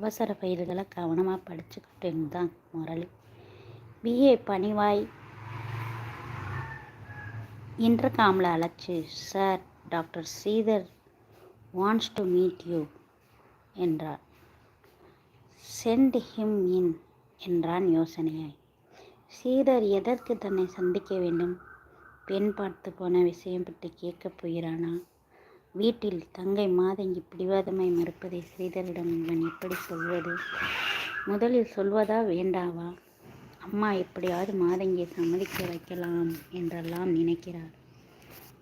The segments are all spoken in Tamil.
அவசர ஃபைல்களை கவனமாக படிச்சுக்கிட்டேன்னு தான் முரளி. பிஏ பணிவாய் இன்டர்காமில் அழைச்சு sir doctor Sridhar wants to meet you என்றார் சென்ட் ஹிம் இன் என்றான் யோசனையாய். ஸ்ரீதர் எதற்கு தன்னை சந்திக்க வேண்டும் பெண் பார்த்து போன விஷயம் பற்றி கேட்கப் போகிறானா? வீட்டில் தங்கை மாதங்கி பிடிவாதமாய் மறுப்பதை ஸ்ரீதரிடம் இவன் எப்படி சொல்வது? முதலில் சொல்வதா வேண்டாவா? அம்மா எப்படியாவது மாதங்கியை சம்மதிக்க வைக்கலாம் என்றெல்லாம் நினைக்கிறார்.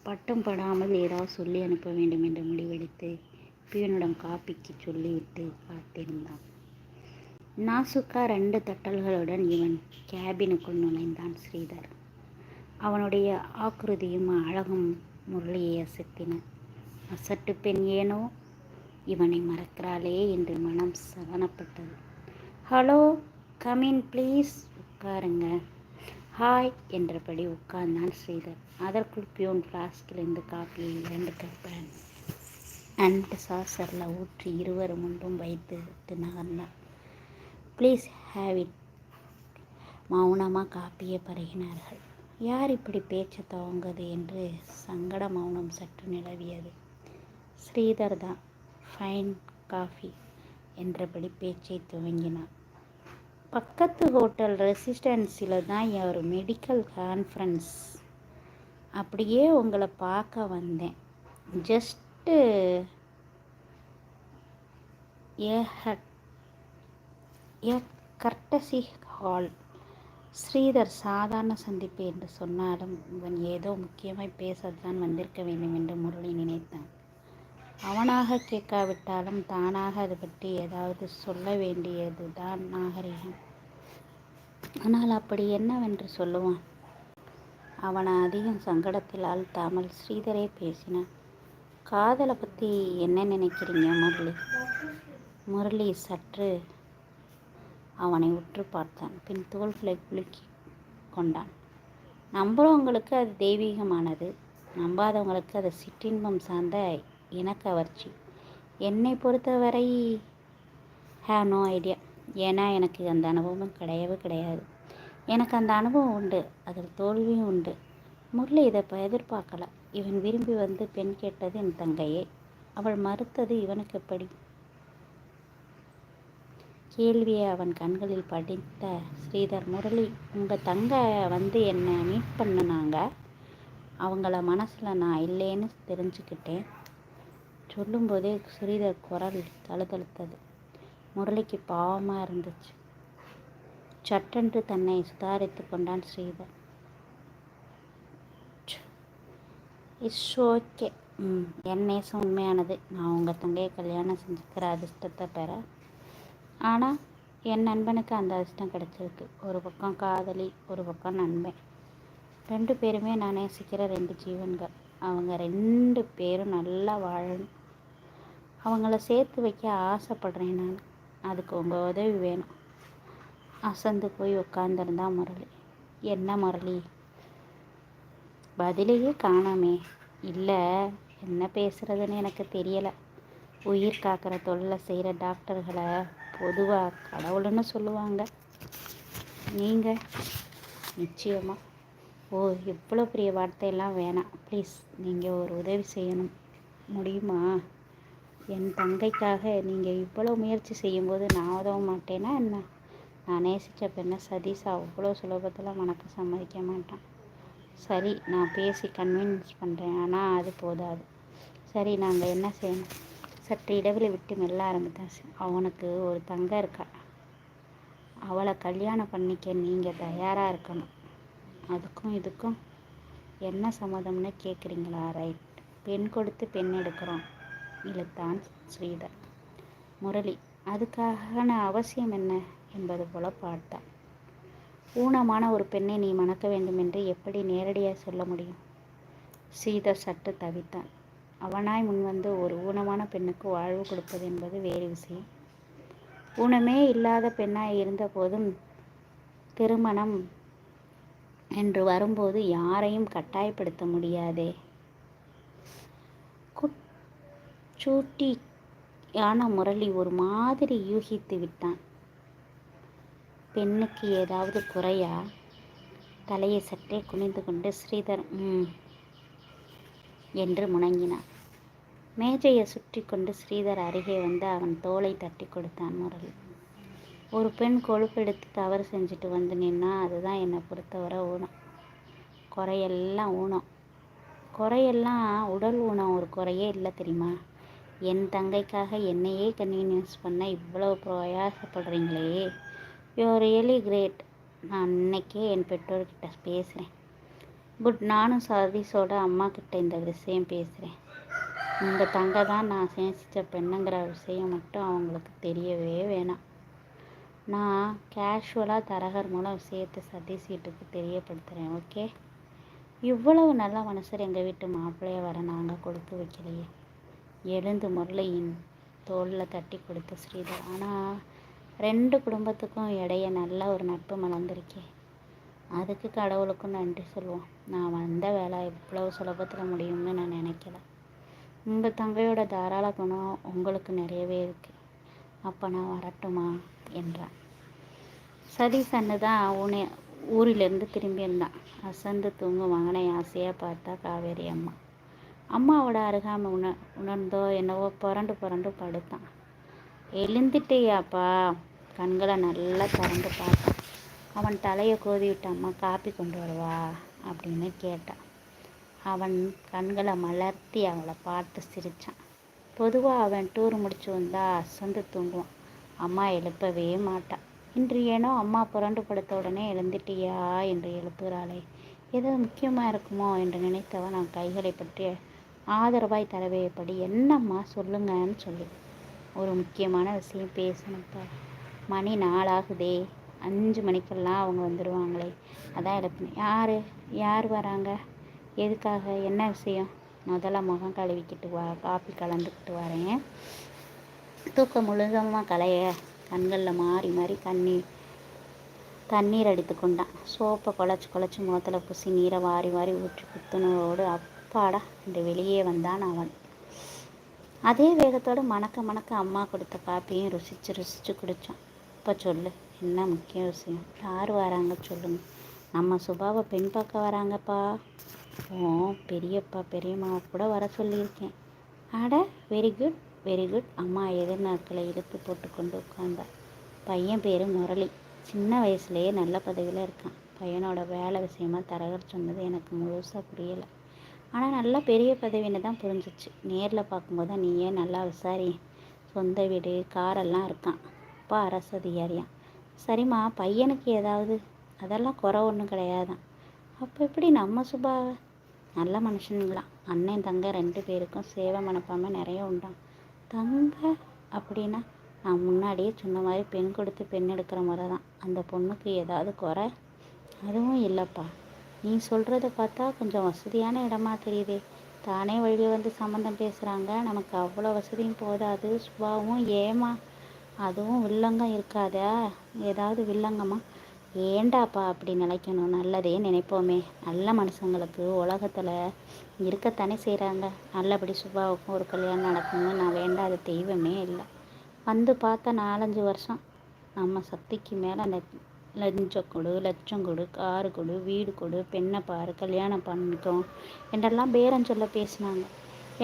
பட்டம் படாமல் ஏதாவது சொல்லி அனுப்ப வேண்டும் என்று முடிவெடுத்து பியூனிடம் காப்பிக்கு சொல்லிவிட்டு காத்திருந்தான். நாசுக்கா ரெண்டு தட்டல்களுடன் இவன் கேபினுக்குள் நுழைந்தான் ஸ்ரீதர். அவனுடைய ஆக்கிருதியும் அழகும் முரளியை அசத்தின. அசட்டு பெண் ஏனோ? இவனை மறக்கிறாளே என்று மனம் சலனப்பட்டது. ஹலோ கமின் ப்ளீஸ் உட்காருங்க. ஹாய் என்றபடி உட்கார்ந்தான் ஸ்ரீதர். அதற்குள் பியூன் ஃப்ளாஸ்கிலிருந்து காப்பியை இரண்டு கப்பேன் அண்ட் சாசரில் ஊற்றி இருவர் முன்பும் வைத்து விட்டு நகர்ந்தார். ப்ளீஸ் ஹேவ் இட் மௌனமாக காப்பியை பருகினார்கள். யார் இப்படி பேச்சை துவங்குது? என்று சங்கட மௌனம் சற்று நிலவியது. ஸ்ரீதர் தான். ஃபைன் காஃபி என்றபடி பேச்சை துவங்கினார் பக்கத்து ஹோட்டல் ரெசிஸ்டன்சியில் தான் ஒரு மெடிக்கல் கான்ஃபரன்ஸ். அப்படியே உங்களை பார்க்க வந்தேன். Just a a courtesy hall. Sridhar சாதாரண சந்திப்பு என்று சொன்னாலும் இவன் ஏதோ முக்கியமாய் பேசத்தான் வந்திருக்க வேண்டும் என்று முரளி நினைத்தான். அவனாக கேட்காவிட்டாலும் தானாக அது பற்றி ஏதாவது சொல்ல வேண்டியது தான் நாகரிகம். ஆனால் அப்படி என்னவென்று சொல்லுவான்? அவனை அதிகம் சங்கடத்தில் ஆழ்த்தாமல் ஸ்ரீதரே பேசினான். காதலை பற்றி என்ன நினைக்கிறீங்க முரளி? முரளி சற்று அவனை உற்று பார்த்தான். பின் தோள்களை குலுக்கி கொண்டான். நம்புகிறவங்களுக்கு அது தெய்வீகமானது. நம்பாதவங்களுக்கு அது சிற்றின்பம் சார்ந்த இனக்கவர்ச்சி. என்னை பொறுத்தவரை ஹேவ் நோ ஐடியா ஏன்னா எனக்கு அந்த அனுபவம் கிடையவே கிடையாது. எனக்கு அந்த அனுபவம் உண்டு. அதில் தோல்வியும் உண்டு. முரளி இதை எதிர்பார்க்கல. இவன் விரும்பி வந்து பெண் கேட்டது என் தங்கையே. அவள் மறுத்தது இவனுக்கு எப்படி? கேள்வியை அவன் கண்களில் படித்த ஸ்ரீதர் முரளி உங்கள் தங்கை வந்து என்னை மீட் பண்ணினாங்க? அவங்கள மனசில் நான் இல்லைன்னு தெரிஞ்சுக்கிட்டேன். சொல்லும்போதே ஸ்ரீதர் குரல் தழுதழுத்தது. முரளிக்கு பாவமாக இருந்துச்சு. சட்டென்று தன்னை சுதாரித்து கொண்டான் ஸ்ரீதர். இட்ஸ் ஓகே ம் என் நேசம் உண்மையானது. நான் உங்கள் தங்கையை கல்யாணம் செஞ்சுக்கிற அதிர்ஷ்டத்தை பெற. ஆனால் என் நண்பனுக்கு அந்த அதிர்ஷ்டம் கிடச்சிருக்கு. ஒரு பக்கம் காதலி ஒரு பக்கம் நண்பன். ரெண்டு பேருமே நான் நேசிக்கிற ரெண்டு ஜீவன்கள். அவங்க ரெண்டு பேரும் நல்லா வாழணும். அவங்கள சேர்த்து வைக்க ஆசைப்படுறேன் நான். அதுக்கு உங்கள் உதவி வேணும். அசந்து போய் உட்காந்துருந்தா முரளி. என்ன முரளி? பதிலையே காணாமே. இல்லை என்ன பேசுகிறதுன்னு எனக்கு தெரியலை. உயிர் காக்கிற தொழிலை செய்கிற டாக்டர்களை பொதுவாக கடவுள்னு சொல்லுவாங்க. நீங்கள் நிச்சயமாக ஓ இவ்வளோ பெரிய வார்த்தையெல்லாம் வேணாம். ப்ளீஸ் நீங்கள் ஒரு உதவி செய்யணும். முடியுமா? என் தங்கைக்காக நீங்கள் இவ்வளோ முயற்சி செய்யும்போது நான் உதவ மாட்டேனா என்ன? நான் நேசித்த பெண்ணை சதீஷா அவ்வளோ சுலபத்தில் மணக்க சம்மதிக்க மாட்டான். சரி நான் பேசி கன்வின்ஸ் பண்ணுறேன் ஆனால் அது போதாது. சரி நாங்கள் என்ன செய்யணும்? சற்று இடைவெளி விட்டு மெல்ல ஆரம்பித்தேன் அவனுக்கு ஒரு தங்க இருக்கா? அவளை கல்யாணம் பண்ணிக்க நீங்கள் தயாராக இருக்கணும். அதுக்கும் இதுக்கும் என்ன சம்மதம்னு கேட்குறீங்களா ரைட் பெண் கொடுத்து பெண் எடுக்கிறோம். இழுத்தான் ஸ்ரீதர். முரளி அதுக்கான அவசியம் என்ன? என்பது போல பார்த்தான் ஊனமான ஒரு பெண்ணை நீ மணக்க வேண்டும் என்று எப்படி நேரடியாக சொல்ல முடியும்? ஸ்ரீதர் சற்று தவித்தான். அவனாய் முன்வந்து ஒரு ஊனமான பெண்ணுக்கு வாழ்வு கொடுப்பது என்பது வேறு விஷயம். ஊனமே இல்லாத பெண்ணாய் இருந்த போதும் திருமணம் என்று வரும்போது யாரையும் கட்டாயப்படுத்த முடியாதே. சூட்டியான முரளி ஒரு மாதிரி யூகித்து விட்டான். பெண்ணுக்கு ஏதாவது குறையா? தலையை சற்றே குனிந்து கொண்டு ஸ்ரீதர் ம் என்று முணங்கினான். மேஜையை சுற்றி கொண்டு ஸ்ரீதர் அருகே வந்து அவன் தோலை தட்டி கொடுத்தான் முரளி. ஒரு பெண் கொழுப்பெடுத்து தவறு செஞ்சுட்டு வந்து நின்னா அதுதான் என்னை பொறுத்தவரை ஊனம். குறையெல்லாம் ஊனம். குறையெல்லாம் உடல் ஊனம் ஒரு குறையே இல்லை தெரியுமா? என் தங்கைக்காக என்னையே கன்வீனியன்ஸ் பண்ண இவ்வளோ பிரயாசப்படுறீங்களே? யூ ரியலி கிரேட் நான் இன்னைக்கே என் பெற்றோர்கிட்ட பேசுகிறேன் குட் நானும் சதீஷோட அம்மா கிட்ட இந்த விஷயம் பேசுகிறேன் உங்கள் தங்கை தான் நான் நேசித்த பெண்ணுங்கிற விஷயம் மட்டும் அவங்களுக்கு தெரியவே வேணாம். நான் கேஷுவலாக தரகர் மூலம் விஷயத்தை சதீஷ் வீட்டுக்கு தெரியப்படுத்துகிறேன் ஓகே இவ்வளவு நல்ல மனுஷர் எங்கள் வீட்டு மாப்பிள்ளையை வர நாங்கள் கொடுத்து வைக்கலையே. எழுந்து முரளியின் தோளில் தட்டி கொடுத்த ஸ்ரீதர். ஆனால் ரெண்டு குடும்பத்துக்கும் இடையே நல்ல ஒரு நட்பு மலர்ந்துருக்கே. அதுக்கு கடவுளுக்கும் நன்றி சொல்லுவோம். நான் வந்த வேலை இவ்வளவு சுலபத்தில் முடியும்னு நான் நினைக்கல. உங்கள் தங்கையோட தாராள குணம் உங்களுக்கு நிறையவே இருக்குது அப்போ நான் வரட்டுமா? என்றான். சதீஷ் அண்ணு தான் ஊனே ஊரிலேருந்து திரும்பியிருந்தான் அசந்து தூங்கும் மகனை ஆசையாக பார்த்தா காவேரி அம்மா. அம்மாவோட அருகாமை உண உணர்ந்தோ என்னவோ புரண்டு புரண்டு படுத்தான். எழுந்துட்டியாப்பா? கண்களை நல்லா திறந்து பார்த்தான். அவன் தலையை கோதி விட்ட அம்மா காப்பி கொண்டு வருவா? அப்படின்னு கேட்டான். அவன் கண்களை மலர்த்தி அவளை பார்த்து சிரித்தான் பொதுவாக அவன் டூர் முடிச்சு வந்தால் அசந்து தூங்குவான். அம்மா எழுப்பவே மாட்டான் இன்று ஏனோ அம்மா புரண்டு படுத்த உடனே எழுந்துட்டியா? என்று எழுப்புகிறாளே. ஏதோ முக்கியமாக இருக்குமோ? என்று நினைத்தவன் அவன் கைகளை பற்றி ஆதரவாய் தரவேப்படி என்னம்மா சொல்லுங்கன்னு சொல்லி. ஒரு முக்கியமான விஷயம் பேசணும்ப்பா மணி நாளாகுதே அஞ்சு மணிக்கெல்லாம் அவங்க வந்துடுவாங்களே அதான் எழுப்பினேன் யார்? யார் வராங்க? எதுக்காக? என்ன விஷயம்? முதல்ல முகம் கழுவிக்கிட்டு வா காப்பி கலந்துக்கிட்டு வரேன். தூக்கம் முழுதமாக கலைய கண்களில் மாறி மாறி கண்ணீர் தண்ணீர் அடித்து கொண்டான். சோப்பை குழச்சி குழச்சி முகத்தில் பூசி நீரை வாரி வாரி ஊற்றி குத்துனோடு அப்பாடா என்று வெளியே வந்தான் அவன். அதே வேகத்தோடு மணக்க மணக்க அம்மா கொடுத்த காப்பியும் ருசித்து ருசித்து குடித்தான் இப்போ சொல்லு என்ன முக்கிய விஷயம்? யார் வராங்க சொல்லுங்க. நம்ம சுபாவை பெண் பார்க்க வராங்கப்பா. ஓ பெரியப்பா பெரியம்மாவை கூட வர சொல்லியிருக்கேன். அட வெரி குட் வெரி குட் அம்மா எதிர்நாட்களை இழுத்து போட்டு கொண்டு உட்காந்தார் பையன் பேர் முரளி. சின்ன வயசுலேயே நல்ல பதவியில் இருக்கான். பையனோட வேலை விஷயமா தரகர் சொன்னது எனக்கு முழுசாக புரியலை. ஆனால் நல்லா பெரிய பதவின்னு தான் புரிஞ்சிச்சு. நேரில் பார்க்கும்போது தான் நீயே நல்லா விசாரி? சொந்த வீடு காரெல்லாம் இருக்கான் அப்பா அரசு அதிகாரியான் சரிம்மா பையனுக்கு ஏதாவது? அதெல்லாம் குறை ஒன்றும் கிடையாதான் அப்போ எப்படி நம்ம சுபா நல்ல மனுஷனுங்களாம். அண்ணன் தங்க ரெண்டு பேருக்கும் சேவை மனப்பான்மை நிறைய உண்டாம். தங்க அப்படின்னா நான் முன்னாடியே சொன்ன மாதிரி பெண் கொடுத்து பெண் எடுக்கிற முறை தான் அந்த பொண்ணுக்கு ஏதாவது குறை? அதுவும் இல்லைப்பா. நீ சொல்கிறத பார்த்தா கொஞ்சம் வசதியான இடமா தெரியுதே. தானே வழியில் வந்து சம்மந்தம் பேசுகிறாங்க நமக்கு அவ்வளோ வசதியும் போதாது. சுபாவும் ஏமா அதுவும் வில்லங்கம் இருக்காதா. ஏதாவது வில்லங்கமா? ஏண்டாப்பா அப்படி நினைக்கணும். நல்லதே நினைப்போமே. நல்ல மனுஷங்களுக்கு உலகத்தில் இருக்கத்தானே செய்கிறாங்க நல்லபடி சுபாவுக்கும் ஒரு கல்யாணம் நடக்கணும்னு நான் வேண்டாத தெய்வமே இல்லை. வந்து பார்த்தா நாலஞ்சு வருஷம். நம்ம சக்திக்கு மேலே அந்த லஞ்சம் கொடு லட்சம் கொடு காரு கொடு வீடு கொடு பெண்ணை பாரு கல்யாணம் பண்ணிக்கும் என்றெல்லாம் பேரம் சொல்ல பேசினாங்க.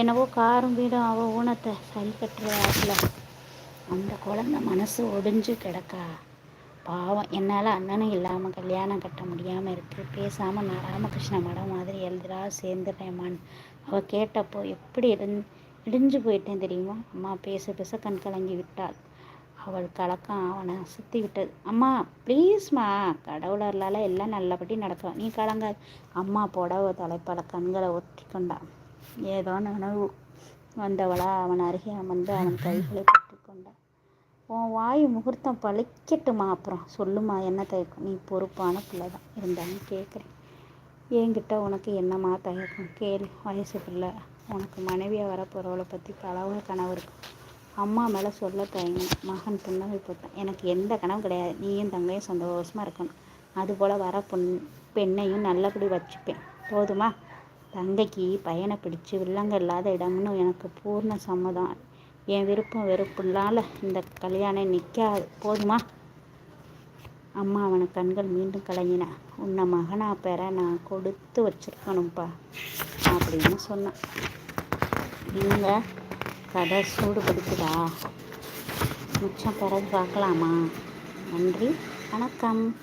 என்னவோ காரும் வீடும் அவள் ஊனத்தை சரி கட்டுற ஆசல அந்த குழந்தை மனசு ஒடிஞ்சு கிடக்கா. பாவம் என்னால் அண்ணனும் இல்லாமல் கல்யாணம் கட்ட முடியாமல் இருக்குது பேசாமல் நான் ராமகிருஷ்ண மடம் மாதிரி எழுதுறா சேர்ந்துட்டேம்மான்னு அவள் கேட்டப்போ எப்படி இடிஞ்சு போயிட்டேன் தெரியுமா? அம்மா பேச பேச கண் கலங்கி விட்டாள். அவள் கலக்கம் அவனை சுற்றி விட்டது. அம்மா ப்ளீஸ்மா கடவுளர்களால் எல்லாம் நல்லபடி நடக்கும் நீ கலங்க. அம்மா புடவ தலைப்பல கண்களை ஒட்டி கொண்டான் ஏதோ நனவு வந்தவளா அவன் அருகே அமர்ந்து அவன் கைகளை பற்றி கொண்டான் உன் வாய் முகூர்த்தம் பழிக்கட்டுமா அப்புறம்? சொல்லுமா என்ன தயக்கம்? நீ பொறுப்பான பிள்ளை தான் இருந்தாலும் கேட்குறேன். என்கிட்ட உனக்கு என்னம்மா தயக்கம்? கேளு வயசு பிள்ளை. உனக்கு மனைவியாக வரப்போகிறவளை பற்றி பலவக கனவு இருக்கும் அம்மா மேலே சொல்ல தயங்கினேன் மகன் புன்னகை போட்டான். எனக்கு எந்த கனவும் கிடையாது. நீயும் தங்கையும் சந்தோஷமாக இருக்கணும். அதுபோல் வர பொன் பெண்ணையும் நல்லபடி வச்சுப்பேன். போதுமா? தங்கைக்கு பையனை பிடிச்சி வில்லங்க இல்லாத இடம்னு எனக்கு பூர்ண சம்மதம். என் விருப்பம் வெறுப்புனால இந்த கல்யாணம் நிற்காது போதுமா? அம்மா அவனை கண்கள் மீண்டும் கலங்கின. உன்னை மகனா பெற நான் கொடுத்து வச்சிருக்கணும்ப்பா அப்படின்னு சொன்னான். நீங்கள் கடை சூடு பிடிக்குதா? மிச்சம் பிறகு பார்க்கலாமா? நன்றி. வணக்கம்.